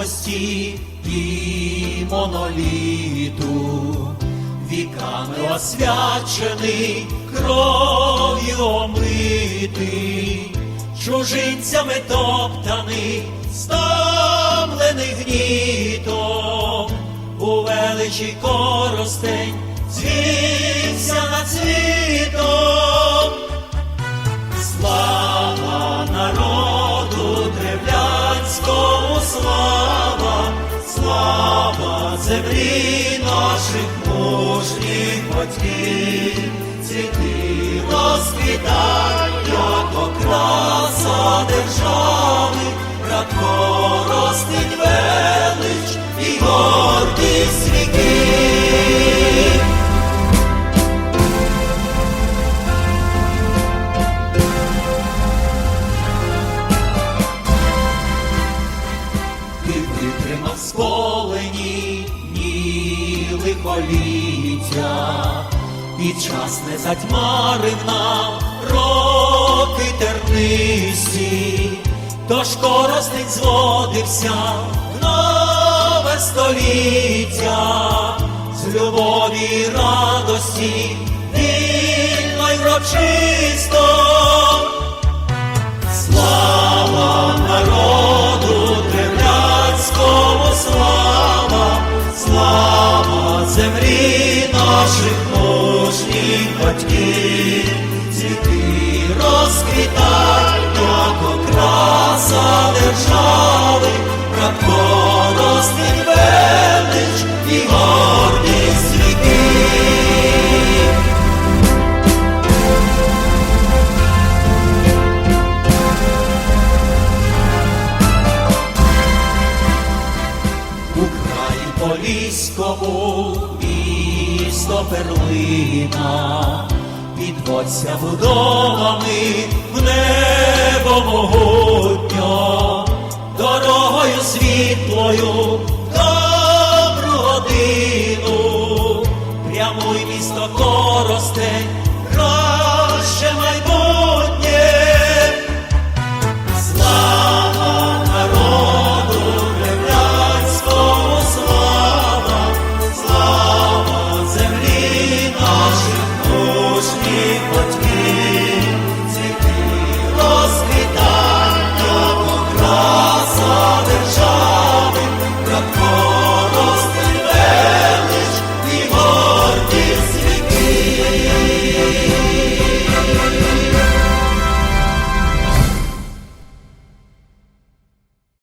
святості і моноліту, віками освячений, кров'ю омитий, чужинцями топтаний, стомлений гнітом, у величі коростень звівся над світом. Древлянському, слава, слава землі наших мужніх батьків, цвіти розквітай, витримав сколені ні лихоліття, і час не затьмарив нам роки тернисті, тож коростень зводився в нове століття, з любові й радості, вільно й врочисто. Батьків, цвіти розквітай, як окраса держави, брат коростень велич і гордість віків. У краї Поліському місто перлина, підводься будовами в небо могутньо, дорогою світлою добру годину, прямуй місто коростень. what's you